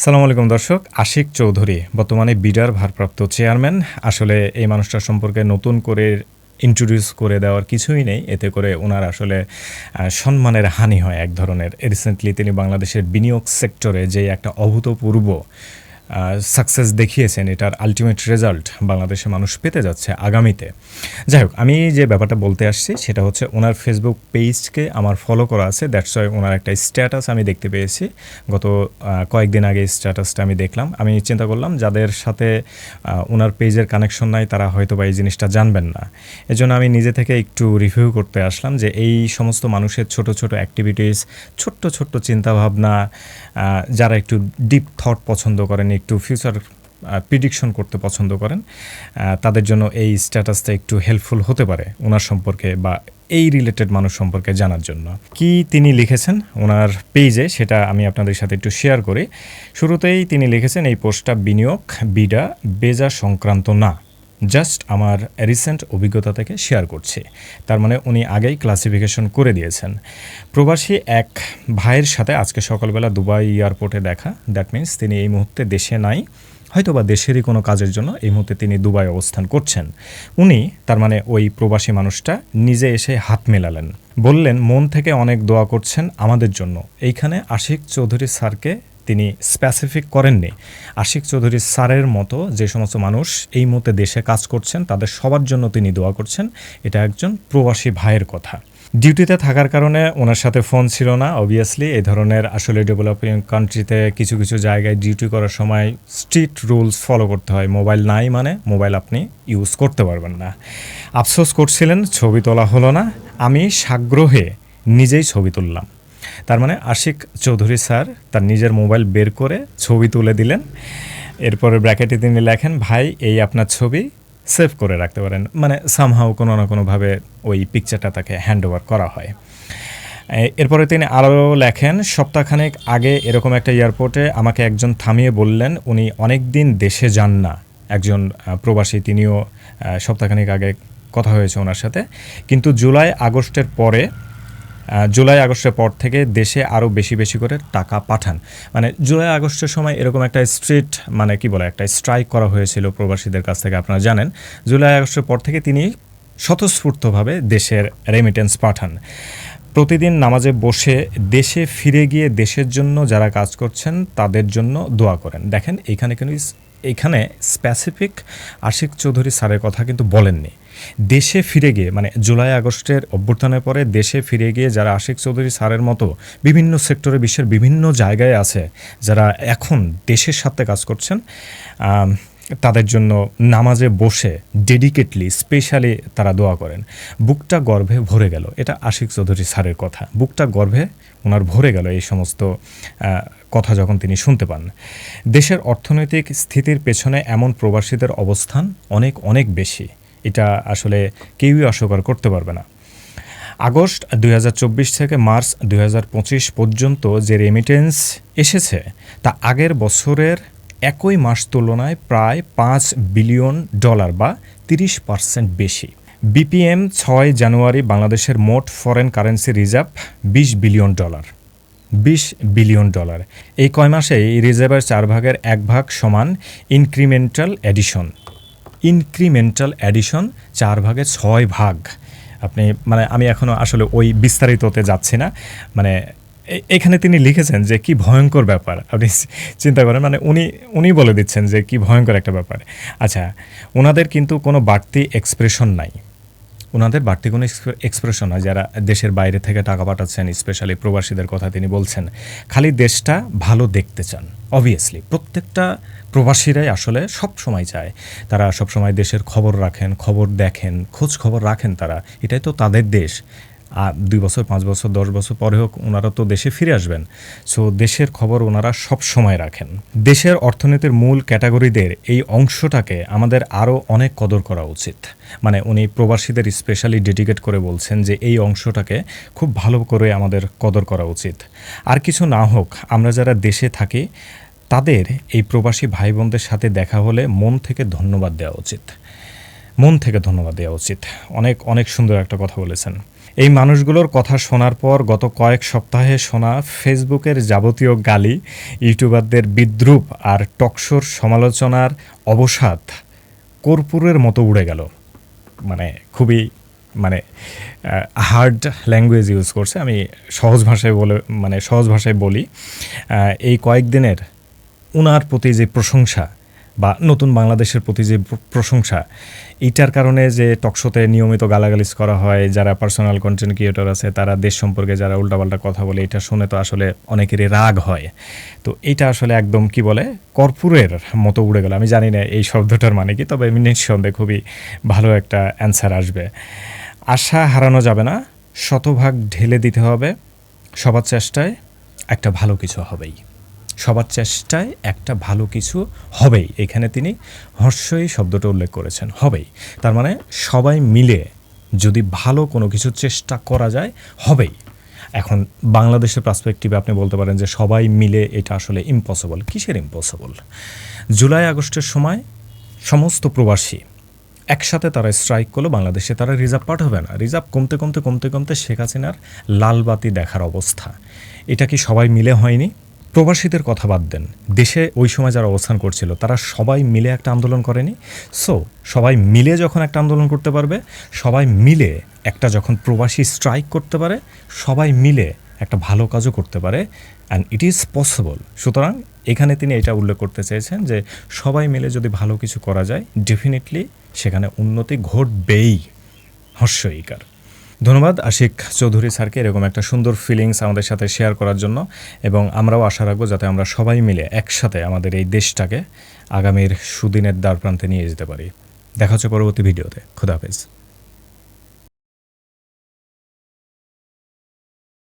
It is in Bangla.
সালাম আলাইকুম দর্শক, আশিক চৌধুরী, বর্তমানে বিডার ভারপ্রাপ্ত চেয়ারম্যান। আসলে এই মানুষটা সম্পর্কে নতুন করে ইন্ট্রোডিউস করে দেওয়ার কিছুই নেই, এতে করে ওনার আসলে সম্মানের হানি হয় এক ধরনের। রিসেন্টলি তিনি বাংলাদেশের বিনিয়োগ সেক্টরে যে একটা অভূতপূর্ব সাকসেস দেখিয়েছেন, এটার আলটিমেট রেজাল্ট বাংলাদেশের মানুষ পেতে যাচ্ছে আগামীতে। যাই হোক, আমি যে ব্যাপারটা বলতে আসছি, সেটা হচ্ছে ওনার ফেসবুক পেজকে আমার ফলো করা আছে। দ্যাটস ওয়াই ওনার একটা স্ট্যাটাস আমি দেখতে পেয়েছি। গত কয়েকদিন আগে স্ট্যাটাসটা আমি দেখলাম। আমি চিন্তা করলাম, যাদের সাথে ওনার পেজের কানেকশন নাই, তারা হয়তো বা এই জিনিসটা জানবেন না। এজন্য আমি নিজে থেকে একটু রিভিউ করতে আসলাম যে এই সমস্ত মানুষের ছোট ছোট অ্যাক্টিভিটিস ছোট্ট ছোট্ট চিন্তাভাবনা যারা একটু ডিপ থট পছন্দ করেন একটু ফিউচার প্রিডিকশন করতে পছন্দ করেন তাদের জন্য এই স্ট্যাটাসটা একটু হেল্পফুল হতে পারে ওনার সম্পর্কে বা এই রিলেটেড মানুষ সম্পর্কে জানার জন্য। কি তিনি লিখেছেন? ওনার পেজে সেটা আমি আপনাদের সাথে একটু শেয়ার করি। শুরুতেই তিনি লিখেছেন, এই পোস্টটা বিনিয়োগ, বিডা, বেজা সংক্রান্ত না। জাস্ট আমার রিসেন্ট অভিজ্ঞতা থেকে শেয়ার করছি। তার মানে উনি আগেই ক্লাসিফিকেশন করে দিয়েছেন। প্রবাসী এক ভাইয়ের সাথে আজকে সকালবেলা দুবাই এয়ারপোর্টে দেখা। দ্যাট মিন্স তিনি এই মুহূর্তে দেশে নাই। হয়তো বা দেশেরই কোনো কাজের জন্য এই মুহূর্তে তিনি দুবাই অবস্থান করছেন। উনি, তার মানে ওই প্রবাসী মানুষটা, নিজে এসে হাত মেলালেন। বললেন, মন থেকে অনেক দোয়া করছেন আমাদের জন্য। এইখানে আশিক চৌধুরী স্যারকে তিনি স্পেসিফিক করেননি। আশিক চৌধুরী স্যারের মতো যে সমস্ত মানুষ এই মুহূর্তে দেশে কাজ করছেন, তাদের সবার জন্য তিনি দোয়া করছেন। এটা একজন প্রবাসী ভাইয়ের কথা। ডিউটিতে থাকার কারণে ওনার সাথে ফোন ছিল না অবভিয়াসলি এই ধরনের আসলে ডেভেলপিং কান্ট্রিতে কিছু কিছু জায়গায় ডিউটি করার সময় স্ট্রিক্ট রুলস ফলো করতে হয়। মোবাইল নাই মানে মোবাইল আপনি ইউজ করতে পারবেন না। আফসোস করছিলেন, ছবি তোলা হলো না। আমি সাগ্রহে নিজেই ছবি তুললাম। তার মানে আশিক চৌধুরী স্যার তার নিজের মোবাইল বের করে ছবি তুলে দিলেন। এরপরে ব্র্যাকেটে তিনি লেখেন, ভাই, এই আপনার ছবি সেভ করে রাখতে পারেন। মানে সামহাও কোনো না কোনোভাবে ওই পিকচারটা তাকে হ্যান্ড ওভার করা হয়। এরপরে তিনি আরও লেখেন, সপ্তাহখানেক আগে এরকম একটা এয়ারপোর্টে আমাকে একজন থামিয়ে বললেন, উনি অনেক দিন দেশে যান না। একজন প্রবাসী, তিনিও সপ্তাহখানেক আগে কথা হয়েছে ওনার সাথে। কিন্তু জুলাই, আগস্টের পরে জুলাই আগস্টের পর থেকে দেশে আরও বেশি বেশি করে টাকা পাঠান। মানে জুলাই আগস্টের সময় এরকম একটা স্ট্রিট মানে কি বলে, একটা স্ট্রাইক করা হয়েছিল প্রবাসীদের কাছ থেকে, আপনারা জানেন। জুলাই আগস্টের পর থেকে তিনি স্বতঃস্ফূর্তভাবে দেশের রেমিটেন্স পাঠান। প্রতিদিন নামাজে বসে দেশে ফিরে গিয়ে দেশের জন্য যারা কাজ করছেন, তাদের জন্য দোয়া করেন। দেখেন এইখানে কিন্তু এইখানে স্পেসিফিক আশিক চৌধুরী স্যারের কথা কিন্তু বলেননি। দেশে ফিরে গিয়ে মানে জুলাই আগস্টের অভ্যর্থনের পরে দেশে ফিরে গিয়ে যারা আশিক চৌধুরী স্যারের মতো বিভিন্ন সেক্টরে, বিশ্বের বিভিন্ন জায়গায় আছে, যারা এখন দেশের সাথে কাজ করছেন তাদের জন্য নামাজে বসে ডেডিকেটলি স্পেশালি তারা দোয়া করেন। বুকটা গর্ভে ভরে গেল। এটা আশিক চৌধুরী স্যারের কথা। বুকটা গর্ভে ওনার ভরে গেল এই সমস্ত কথা যখন তিনি শুনতে পান। দেশের অর্থনৈতিক স্থিতির পেছনে এমন প্রবাসীদের অবস্থান অনেক অনেক বেশি। এটা আসলে কেউই অস্বীকার করতে পারবে না। আগস্ট দুই হাজার চব্বিশ থেকে মার্চ দুই হাজার পঁচিশ পর্যন্ত যে রেমিটেন্স এসেছে, তা আগের বছরের একই মাস তুলনায় প্রায় পাঁচ বিলিয়ন ডলার বা তিরিশ পার্সেন্ট বেশি। বিপিএম ছয় জানুয়ারি বাংলাদেশের মোট ফরেন কারেন্সি রিজার্ভ বিশ বিলিয়ন ডলার। বিশ বিলিয়ন ডলার। এই কয় মাসে এই রিজার্ভের চার ভাগের এক ভাগ সমান ইনক্রিমেন্টাল অ্যাডিশন ইনক্রিমেন্টাল অ্যাডিশন চার ভাগে ছয় ভাগ। আপনি মানে আমি এখনও আসলে ওই বিস্তারিততে যাচ্ছি না। মানে এখানে তিনি লিখেছেন যে কি ভয়ঙ্কর ব্যাপার। আপনি চিন্তা করেন মানে উনি উনি বলে দিচ্ছেন যে কি ভয়ঙ্কর একটা ব্যাপার। আচ্ছা ওনাদের কিন্তু কোনো বাড়তি এক্সপ্রেশন নাই। ওনাদের বাড়তি কোনো এক্সপ্রেশন হয় যারা দেশের বাইরে থেকে টাকা পাঠাচ্ছেন স্পেশালি প্রবাসীদের কথা তিনি বলছেন। খালি দেশটা ভালো দেখতে চান অবভিয়াসলি প্রত্যেকটা প্রবাসীরাই আসলে সব সময় চায়। তারা সব সময় দেশের খবর রাখেন, খবর দেখেন, খোঁজ খবর রাখেন তারা। এটাই তো তাদের দেশ। আর দুই বছর, পাঁচ বছর, দশ বছর পরে হোক ওনারা তো দেশে ফিরে আসবেন। সো দেশের খবর ওনারা সব সময় রাখেন। দেশের অর্থনীতির মূল ক্যাটাগরিদের এই অংশটাকে আমাদের আরও অনেক কদর করা উচিত। মানে উনি প্রবাসীদের স্পেশালি ডেডিকেট করে বলছেন যে এই অংশটাকে খুব ভালো করে আমাদের কদর করা উচিত। আর কিছু না হোক, আমরা যারা দেশে থাকি, তাদের এই প্রবাসী ভাই বোনদের সাথে দেখা হলে মন থেকে ধন্যবাদ দেওয়া উচিত। মন থেকে ধন্যবাদ দেওয়া উচিত। অনেক অনেক সুন্দর একটা কথা বলেছেন। এই মানুষগুলোর কথা শোনার পর গত কয়েক সপ্তাহে শোনা ফেসবুকের যাবতীয় গালি, ইউটিউবারদের বিদ্রুপ আর টকশোর সমালোচনার অবসাদ কর্পূরের মতো উড়ে গেল। মানে খুবই মানে হার্ড ল্যাঙ্গুয়েজ ইউজ করছে। আমি সহজ ভাষায় বলে মানে সহজ ভাষায় বলি এই কয়েকদিনের উনার প্রতি যে প্রশংসা বা নতুন বাংলাদেশের প্রতি যে প্রশংসা, এইটার কারণে যে টকশোতে নিয়মিত গালাগালিজ করা হয়, যারা পার্সোনাল কন্টেন্ট ক্রিয়েটর আছে, তারা দেশ সম্পর্কে যারা উল্টাপাল্টা কথা বলে, এটা শুনে তো আসলে অনেকেরই রাগ হয়। তো এটা আসলে একদম কি বলে, কর্পূরের মতো উড়ে গেল। আমি জানি না এই শব্দটার মানে কি, তবে নিঃসন্দেহে খুবই ভালো একটা অ্যান্সার আসবে। আশা হারানো যাবে না, শতভাগ ঢেলে দিতে হবে, সবার চেষ্টায় একটা ভালো কিছু হবেই। সবার চেষ্টায় একটা ভালো কিছু হবেই। এখানে তিনি হর্ষই শব্দটা উল্লেখ করেছেন, হবেই। তার মানে সবাই মিলে যদি ভালো কোনো কিছু চেষ্টা করা যায়, হবেই। এখন বাংলাদেশের পার্সপেক্টিভে আপনি বলতে পারেন যে সবাই মিলে এটা আসলে ইম্পসিবল কিসের ইম্পসিবল জুলাই, আগস্টের সময় সমস্ত প্রবাসী একসাথে তারা স্ট্রাইক করল, বাংলাদেশে তারা রিজার্ভ পাঠাবে না। রিজার্ভ কমতে কমতে কমতে কমতে শেখ হাসিনার লাল বাতি দেখার অবস্থা। এটা কি সবাই মিলে হয়নি? প্রবাসীদের কথা বাদ দেন। দেশে ওই সময় যারা অবস্থান করছিল, তারা সবাই মিলে একটা আন্দোলন করেনি। সো সবাই মিলে যখন একটা আন্দোলন করতে পারবে, সবাই মিলে একটা যখন প্রবাসী স্ট্রাইক করতে পারে, সবাই মিলে একটা ভালো কাজও করতে পারে অ্যান্ড ইট ইজ পসিবল সুতরাং এখানে তিনি এটা উল্লেখ করতে চেয়েছেন যে, সবাই মিলে যদি ভালো কিছু করা যায় ডেফিনেটলি সেখানে উন্নতি ঘটবেই। হর্ষইকার ধন্যবাদ আশিক চৌধুরী স্যারকে এরকম একটা সুন্দর ফিলিংস আমাদের সাথে শেয়ার করার জন্য এবং আমরাও আশা রাখব যাতে আমরা সবাই মিলে একসাথে আমাদের এই দেশটাকে আগামীর সুদিনের দ্বার প্রান্তে নিয়ে যেতে পারি। দেখা হচ্ছে পরবর্তী ভিডিওতে। খুদাহাফেজ